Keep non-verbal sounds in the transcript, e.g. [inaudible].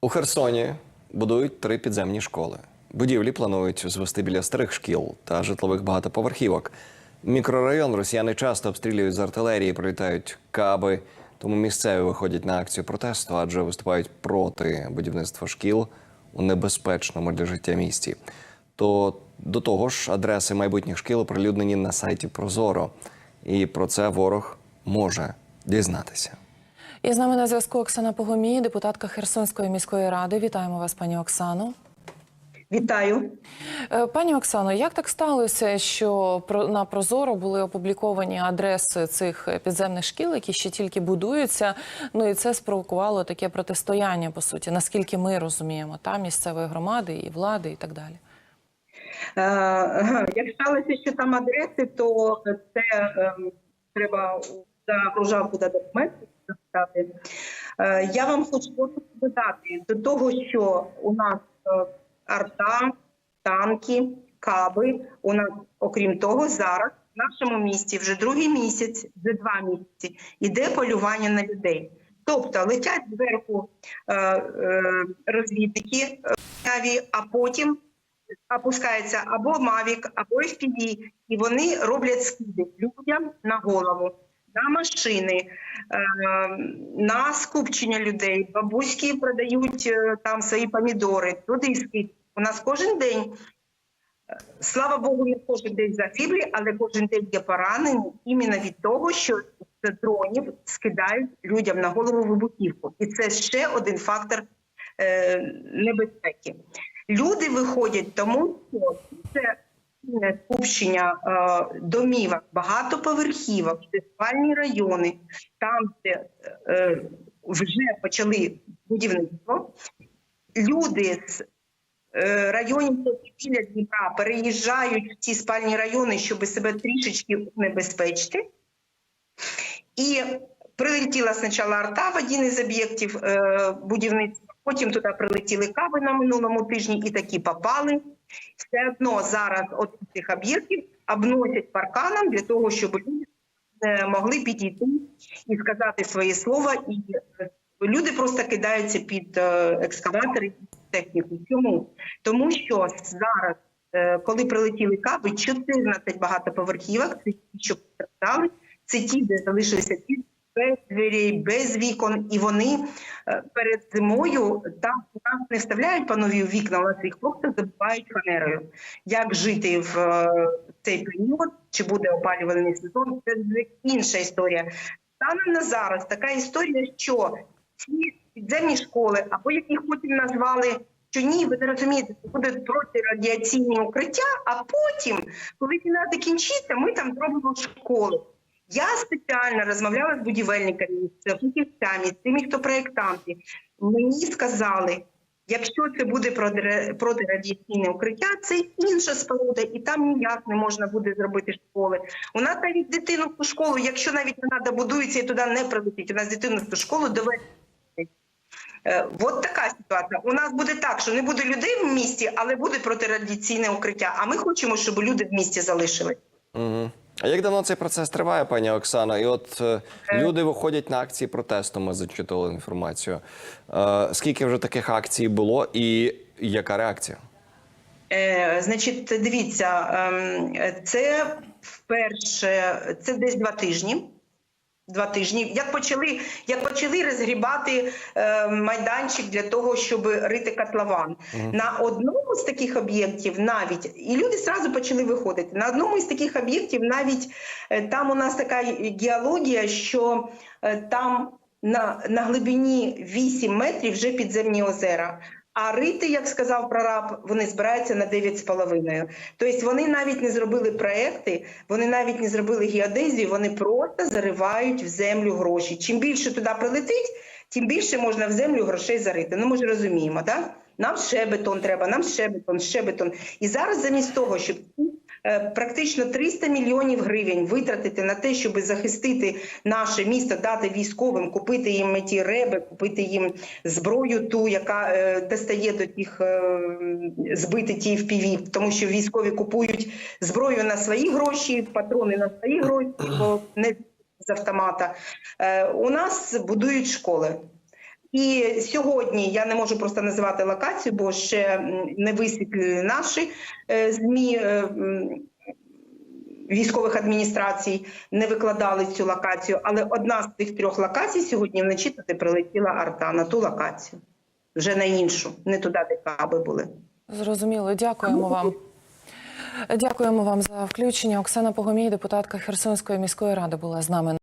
У Херсоні будують три підземні школи. Будівлі планують звести біля старих шкіл та житлових багатоповерхівок. Мікрорайон росіяни часто обстрілюють з артилерії, прилітають каби. Тому місцеві виходять на акцію протесту, адже виступають проти будівництва шкіл у небезпечному для життя місті. То до того ж, адреси майбутніх шкіл оприлюднені на сайті Прозоро, і про це ворог може дізнатися. І з нами на зв'язку Оксана Погомій, депутатка Херсонської міської ради. Вітаємо вас, пані Оксано. Вітаю. Е, Пані Оксано, як так сталося, що на Прозоро були опубліковані адреси цих підземних шкіл, які ще тільки будуються? Ну і це спровокувало таке протистояння, по суті, наскільки ми розуміємо, та місцевої громади і влади, і так далі. Е, [laughs] Як сталося, що там адреси, то це ем, треба загружав туди документи. Записати. Е, Я вам хочу додати до того, що у нас е, арта, танки, каби. У нас, окрім того, зараз в нашому місті вже другий місяць, вже два місяці, іде полювання на людей. Тобто летять зверху е, розвідники, а потім опускається або Mavic, або FPV, і вони роблять скиди людям на голову, на машини, е, на скупчення людей. Бабуськи продають е, там свої помідори, туди. У нас кожен день, е, слава Богу, не кожен день загиблі, але кожен день є поранені іменно від того, що з дронів скидають людям на голову вибухівку. І це ще один фактор небезпеки. Люди виходять тому, що це скупчення е, домівок, багатоповерхівок, спальні райони, там, де е, вже почали будівництво. Люди з е, районів біля Дніпра переїжджають в ці спальні райони, щоб себе трішечки унебезпечити. І прилетіла спочатку арта в один із об'єктів е, будівництва, потім туди прилетіли каби на минулому тижні і такі попали. Все одно зараз от цих об'єктів обносять парканом для того, щоб люди е, могли підійти і сказати своє слово. І е, люди просто кидаються під е, екскаватори техніку. Чому? Тому що зараз, коли прилетіли каби, 14 багатоповерхівок, це ті, що постраждали, це ті, де залишилися ті без дверей, без вікон, і вони е, перед зимою там нас не вставляють панові вікна, але їх просто забивають фанерою. Як жити в е, цей період, чи буде опалювальний сезон, це інша історія. Станом на зараз така історія, що ці підземні школи, або як їх потім назвали. Що ні, ви не розумієте, це будуть протирадіаційні укриття, а потім, коли війна закінчиться, ми там зробимо школи. Я спеціально розмовляла з будівельниками, з фахівцями, з тими, хто проєктанти. Мені сказали, якщо це буде протирадіаційне укриття, це інша споруда, і там ніяк не можна буде зробити школи. У нас навіть дитину в ту школу, якщо навіть вона добудується і туди не прилетить, у нас дитину в ту школу доведуть. Е, От така ситуація. У нас буде так, що не буде людей в місті, але буде протирадіаційне укриття. А ми хочемо, щоб люди в місті залишились. Угу. А як давно цей процес триває, пані Оксана? І от е, люди виходять на акції протесту. Ми зачитували інформацію. Е, скільки вже таких акцій було, і яка реакція? Е, значить, дивіться, е, це вперше, це десь два тижні. Два тижні. Як почали, як почали розгрібати е, майданчик для того, щоб рити котлован. На одному з таких об'єктів навіть, і люди зразу почали виходити. На одному із таких об'єктів навіть е, там у нас така геологія, що е, там на, на глибині 8 метрів вже підземні озера. А рити, як сказав прораб, вони збираються на 9,5. Тобто вони навіть не зробили проекти, вони навіть не зробили геодезію, вони просто заривають в землю гроші. Чим більше туди прилетить, тим більше можна в землю грошей зарити. Ну ми ж розуміємо, так? Нам ще бетон треба, нам ще бетон, ще бетон. І зараз замість того, щоб практично 300 мільйонів гривень витратити на те, щоб захистити наше місто, дати військовим, купити їм ті реби, купити їм зброю, ту, яка е, достає до тих е, збити ті FPV, тому що військові купують зброю на свої гроші, патрони на свої гроші, бо не з автомата. Е, у нас будують школи. І сьогодні я не можу просто називати локацію, бо ще не висвітлили наші е, змі. е, Військових адміністрацій не викладали цю локацію, але одна з цих трьох локацій сьогодні вночі туди прилетіла арта на ту локацію, вже на іншу, не туди, де каби були. Зрозуміло, дякуємо вам. Дякуємо вам за включення. Оксана Погомій, депутатка Херсонської міської ради, була з нами.